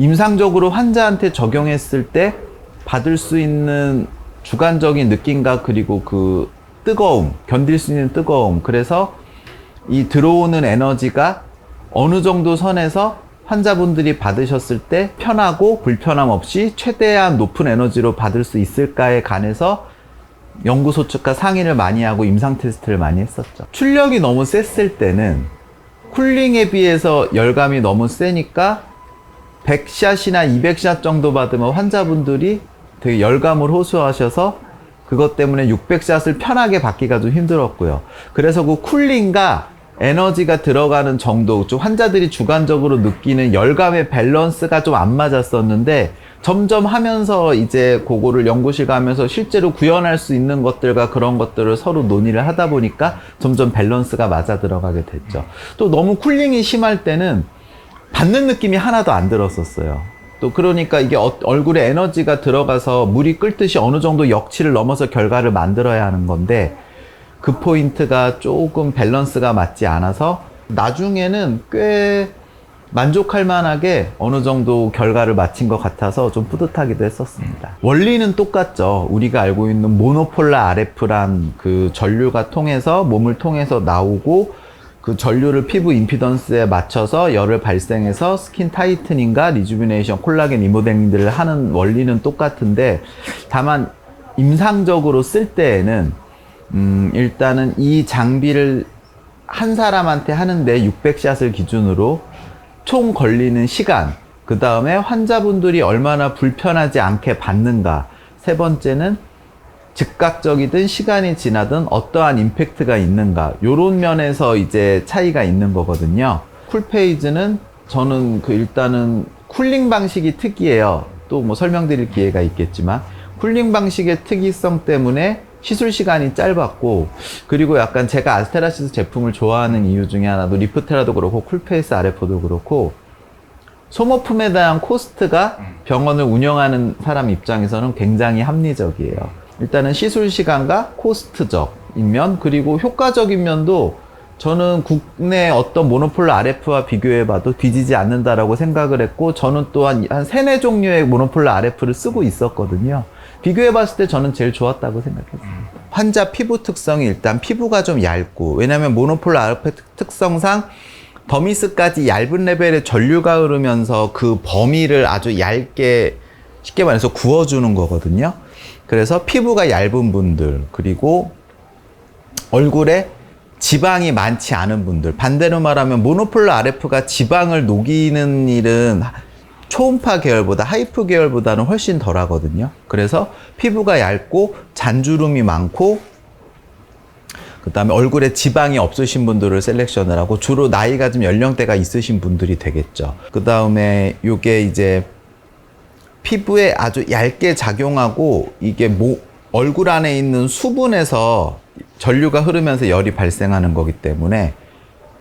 임상적으로 환자한테 적용했을 때 받을 수 있는 주관적인 느낌과 그리고 그 뜨거움, 견딜 수 있는 뜨거움. 그래서 이 들어오는 에너지가 어느 정도 선에서 환자분들이 받으셨을 때 편하고 불편함 없이 최대한 높은 에너지로 받을 수 있을까에 관해서 연구소 측과 상의를 많이 하고 임상 테스트를 많이 했었죠. 출력이 너무 셌을 때는 쿨링에 비해서 열감이 너무 세니까 100샷이나 200샷 정도 받으면 환자분들이 되게 열감을 호소하셔서 그것 때문에 600샷을 편하게 받기가 좀 힘들었고요. 그래서 그 쿨링과 에너지가 들어가는 정도, 좀 환자들이 주관적으로 느끼는 열감의 밸런스가 좀 안 맞았었는데 점점 하면서 이제 그거를 연구실 가면서 실제로 구현할 수 있는 것들과 그런 것들을 서로 논의를 하다 보니까 점점 밸런스가 맞아 들어가게 됐죠. 또 너무 쿨링이 심할 때는 받는 느낌이 하나도 안 들었었어요. 또 그러니까 이게 어- 얼굴에 에너지가 들어가서 물이 끓듯이 어느 정도 역치를 넘어서 결과를 만들어야 하는 건데 그 포인트가 조금 밸런스가 맞지 않아서 나중에는 꽤 만족할 만하게 어느 정도 결과를 마친 것 같아서 좀 뿌듯하기도 했었습니다. 원리는 똑같죠. 우리가 알고 있는 모노폴라 RF란 그 전류가 통해서 몸을 통해서 나오고 그 전류를 피부 임피던스에 맞춰서 열을 발생해서 스킨 타이트닝과 리주비네이션, 콜라겐 리모델링들을 하는 원리는 똑같은데 다만 임상적으로 쓸 때에는 음, 일단은 이 장비를 한 사람한테 하는데 600샷을 기준으로 총 걸리는 시간, 그 다음에 환자분들이 얼마나 불편하지 않게 받는가. 세 번째는 즉각적이든 시간이 지나든 어떠한 임팩트가 있는가. 요런 면에서 이제 차이가 있는 거거든요. 쿨페이즈는 저는 그 일단은 쿨링 방식이 특이해요. 또 뭐 설명드릴 기회가 있겠지만 쿨링 방식의 특이성 때문에 시술 시간이 짧았고 그리고 약간 제가 아스테라시스 제품을 좋아하는 이유 중에 하나도 리프테라도 그렇고 쿨페이스 RF도 그렇고 소모품에 대한 코스트가 병원을 운영하는 사람 입장에서는 굉장히 합리적이에요. 일단은 시술 시간과 코스트적인 면 그리고 효과적인 면도 저는 국내 어떤 모노폴 RF와 비교해봐도 뒤지지 않는다라고 생각을 했고 저는 또한 한 세네 종류의 모노폴 RF를 쓰고 있었거든요. 비교해봤을 때 저는 제일 좋았다고 생각했습니다. 환자 피부 특성이 일단 피부가 좀 얇고 왜냐하면 모노폴 RF 특성상 더미스까지 얇은 레벨의 전류가 흐르면서 그 범위를 아주 얇게 쉽게 말해서 구워주는 거거든요. 그래서 피부가 얇은 분들 그리고 얼굴에 지방이 많지 않은 분들 반대로 말하면 모노폴로 RF가 지방을 녹이는 일은 초음파 계열보다 하이프 계열보다는 훨씬 덜 하거든요. 그래서 피부가 얇고 잔주름이 많고 그 다음에 얼굴에 지방이 없으신 분들을 셀렉션을 하고 주로 나이가 좀 연령대가 있으신 분들이 되겠죠. 그 다음에 요게 이제 피부에 아주 얇게 작용하고 이게 모, 얼굴 안에 있는 수분에서 전류가 흐르면서 열이 발생하는 거기 때문에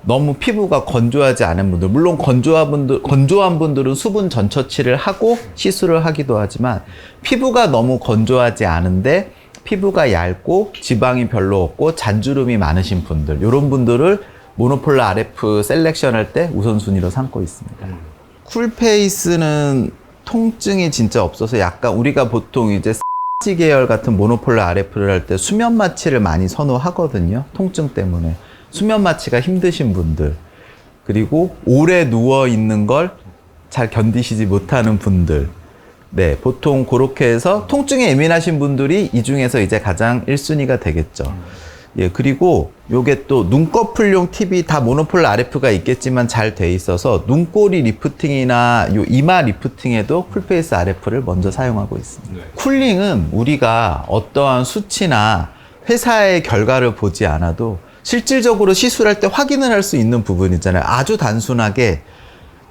너무 피부가 건조하지 않은 분들, 물론 건조한 분들, 건조한 분들은 수분 전처치를 하고 시술을 하기도 하지만 피부가 너무 건조하지 않은데 피부가 얇고 지방이 별로 없고 잔주름이 많으신 분들, 이런 분들을 모노폴라 RF 셀렉션 할 때 우선순위로 삼고 있습니다. 쿨페이스는 통증이 진짜 없어서 약간 우리가 보통 이제 지 계열 같은 모노폴라 RF를 할 때 수면 마취를 많이 선호하거든요. 통증 때문에. 수면 마취가 힘드신 분들. 그리고 오래 누워 있는 걸 잘 견디시지 못하는 분들. 네, 보통 그렇게 해서 통증에 예민하신 분들이 이 중에서 이제 가장 1순위가 되겠죠. 예, 그리고 요게 또 눈꺼풀용 팁이 다 모노폴 RF가 있겠지만 잘 돼 있어서 눈꼬리 리프팅이나 요 이마 리프팅에도 쿨페이스 RF를 먼저 사용하고 있습니다. 쿨링은 우리가 어떠한 수치나 회사의 결과를 보지 않아도 실질적으로 시술할 때 확인을 할 수 있는 부분이잖아요. 아주 단순하게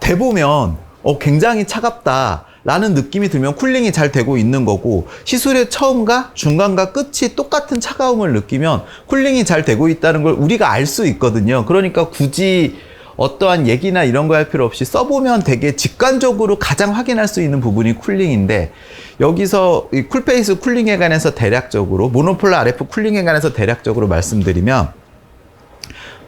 대보면 어, 굉장히 차갑다. 라는 느낌이 들면 쿨링이 잘 되고 있는 거고 시술의 처음과 중간과 끝이 똑같은 차가움을 느끼면 쿨링이 잘 되고 있다는 걸 우리가 알 수 있거든요. 그러니까 굳이 어떠한 얘기나 이런 거 할 필요 없이 써보면 되게 직관적으로 가장 확인할 수 있는 부분이 쿨링인데 여기서 이 쿨페이스 쿨링에 관해서 대략적으로 모노폴라 RF 쿨링에 관해서 대략적으로 말씀드리면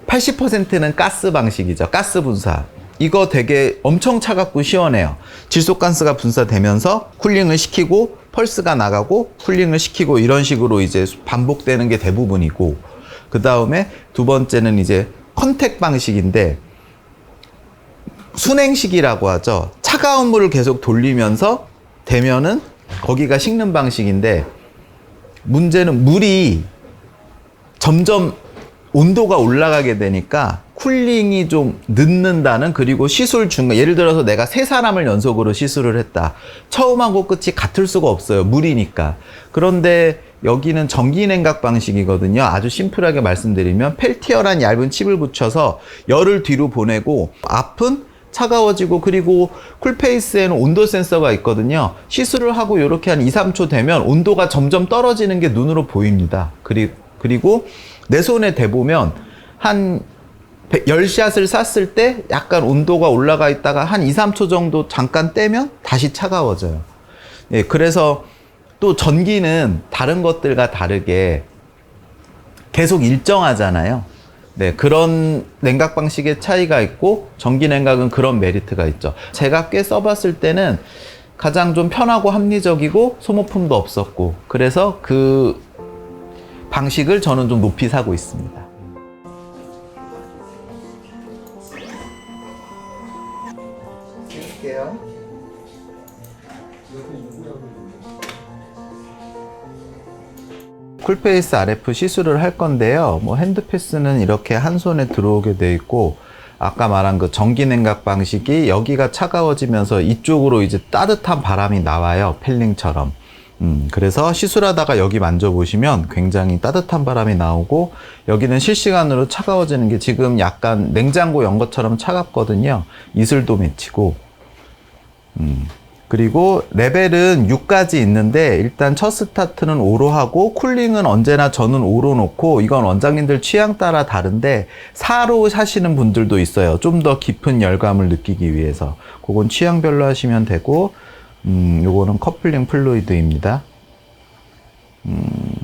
80%는 가스 방식이죠. 가스 분사. 이거 되게 엄청 차갑고 시원해요. 질소가스가 분사되면서 쿨링을 시키고 펄스가 나가고 쿨링을 시키고 이런 식으로 이제 반복되는 게 대부분이고 그 다음에 두 번째는 이제 컨택 방식인데 순행식이라고 하죠. 차가운 물을 계속 돌리면서 되면은 거기가 식는 방식인데 문제는 물이 점점 온도가 올라가게 되니까 쿨링이 좀 늦는다는 그리고 시술 중간 예를 들어서 내가 세 사람을 연속으로 시술을 했다 처음 하고 끝이 같을 수가 없어요 물이니까 그런데 여기는 전기 냉각 방식이거든요 아주 심플하게 말씀드리면 펠티어란 얇은 칩을 붙여서 열을 뒤로 보내고 앞은 차가워지고 그리고 쿨페이스에는 온도 센서가 있거든요. 시술을 하고 이렇게 한 2, 3초 되면 온도가 점점 떨어지는 게 눈으로 보입니다. 그리, 그리고 내 손에 대보면 한 10샷을 쐈을 때 약간 온도가 올라가 있다가 한 2, 3초 정도 잠깐 떼면 다시 차가워져요. 예, 그래서 또 전기는 다른 것들과 다르게 계속 일정하잖아요. 네, 그런 냉각 방식의 차이가 있고 전기 냉각은 그런 메리트가 있죠. 제가 꽤 써봤을 때는 가장 좀 편하고 합리적이고 소모품도 없었고 그래서 그 방식을 저는 좀 높이 사고 있습니다. 할게요. 쿨페이스 RF 시술을 할 건데요. 뭐 핸드피스는 이렇게 한 손에 들어오게 돼 있고 아까 말한 그 전기 냉각 방식이 여기가 차가워지면서 이쪽으로 이제 따뜻한 바람이 나와요. 펠링처럼. 음, 그래서 시술하다가 여기 만져보시면 굉장히 따뜻한 바람이 나오고 여기는 실시간으로 차가워지는 게 지금 약간 냉장고 연 것처럼 차갑거든요. 이슬도 맺히고. 음. 그리고 레벨은 6까지 있는데 일단 첫 스타트는 5로 하고 쿨링은 언제나 저는 5로 놓고 이건 원장님들 취향 따라 다른데 4로 하시는 분들도 있어요. 좀 더 깊은 열감을 느끼기 위해서. 그건 취향별로 하시면 되고 음, 요거는 커플링 플루이드입니다. 음,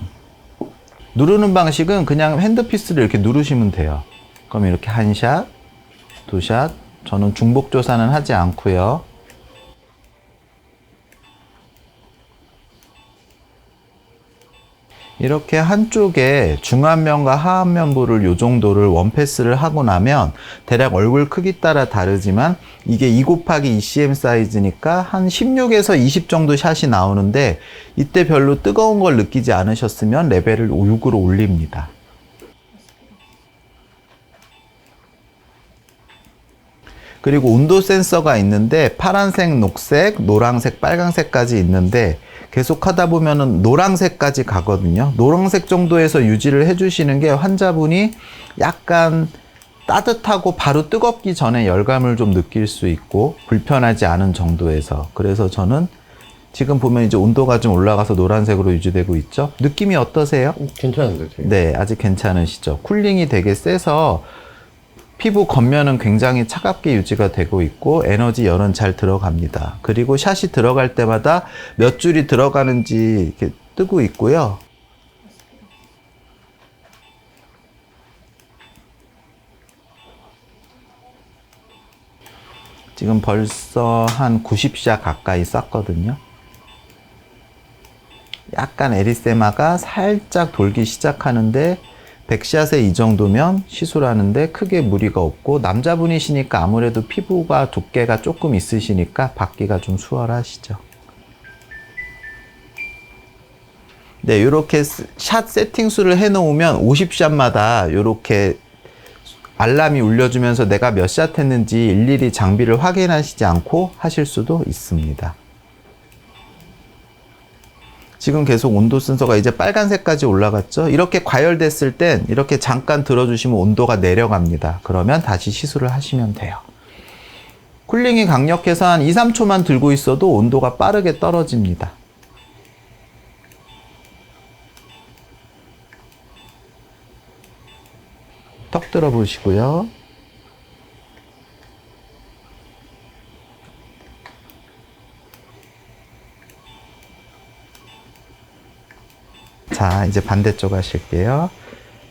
누르는 방식은 그냥 핸드피스를 이렇게 누르시면 돼요. 그럼 이렇게 한 샷, 두 샷. 저는 중복 조사는 하지 않고요. 이렇게 한쪽에 중안면과 하안면부를 요 정도를 원패스를 하고 나면 대략 얼굴 크기 따라 다르지만 이게 2 곱하기 2cm 사이즈니까 한 16에서 20 정도 샷이 나오는데 이때 별로 뜨거운 걸 느끼지 않으셨으면 레벨을 6으로 올립니다. 그리고 온도 센서가 있는데 파란색, 녹색, 노란색, 빨간색까지 있는데 계속 하다 보면은 노란색까지 가거든요. 노란색 정도에서 유지를 해주시는 게 환자분이 약간 따뜻하고 바로 뜨겁기 전에 열감을 좀 느낄 수 있고 불편하지 않은 정도에서 그래서 저는 지금 보면 이제 온도가 좀 올라가서 노란색으로 유지되고 있죠. 느낌이 어떠세요? 괜찮은데 되게. 네, 아직 괜찮으시죠. 쿨링이 되게 세서 피부 겉면은 굉장히 차갑게 유지가 되고 있고 에너지 열은 잘 들어갑니다. 그리고 샷이 들어갈 때마다 몇 줄이 들어가는지 이렇게 뜨고 있고요. 지금 벌써 한 90샷 가까이 쐈거든요. 약간 에리세마가 살짝 돌기 시작하는데 100샷에 이 정도면 시술하는데 크게 무리가 없고 남자분이시니까 아무래도 피부가 두께가 조금 있으시니까 받기가 좀 수월하시죠. 네, 이렇게 샷 세팅 수를 해 놓으면 50샷마다 이렇게 알람이 울려주면서 내가 몇 샷 했는지 일일이 장비를 확인하시지 않고 하실 수도 있습니다. 지금 계속 온도 순서가 이제 빨간색까지 올라갔죠. 이렇게 과열됐을 땐 이렇게 잠깐 들어주시면 온도가 내려갑니다. 그러면 다시 시술을 하시면 돼요. 쿨링이 강력해서 한 2, 3초만 들고 있어도 온도가 빠르게 떨어집니다. 턱 들어 보시고요. 자, 이제 반대쪽 하실게요.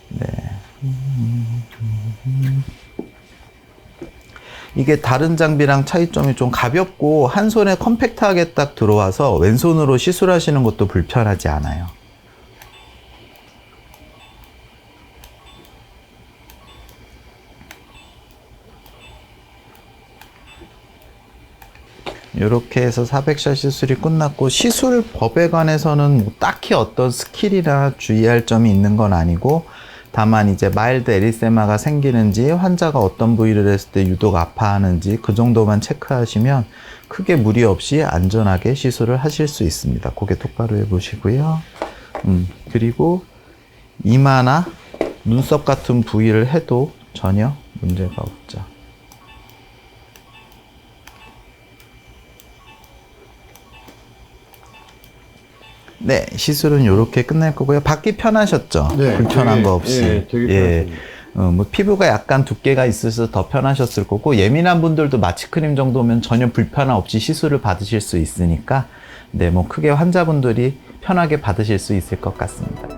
네. 이게 다른 장비랑 차이점이 좀 가볍고 한 손에 컴팩트하게 딱 들어와서 왼손으로 시술하시는 것도 불편하지 않아요. 이렇게 해서 400샷 시술이 끝났고 시술 법에 관해서는 뭐 딱히 어떤 스킬이나 주의할 점이 있는 건 아니고 다만 이제 마일드 에리세마가 생기는지 환자가 어떤 부위를 했을 때 유독 아파하는지 그 정도만 체크하시면 크게 무리 없이 안전하게 시술을 하실 수 있습니다. 고개 똑바로 해보시고요. 음, 그리고 이마나 눈썹 같은 부위를 해도 전혀 문제가 없죠. 네, 시술은 이렇게 끝날 거고요. 받기 편하셨죠? 네, 불편한 되게, 거 없이. 예, 되게 편하십니다. 어, 뭐 피부가 약간 두께가 있어서 더 편하셨을 거고 예민한 분들도 마취크림 정도면 전혀 불편함 없이 시술을 받으실 수 있으니까 네, 뭐 크게 환자분들이 편하게 받으실 수 있을 것 같습니다.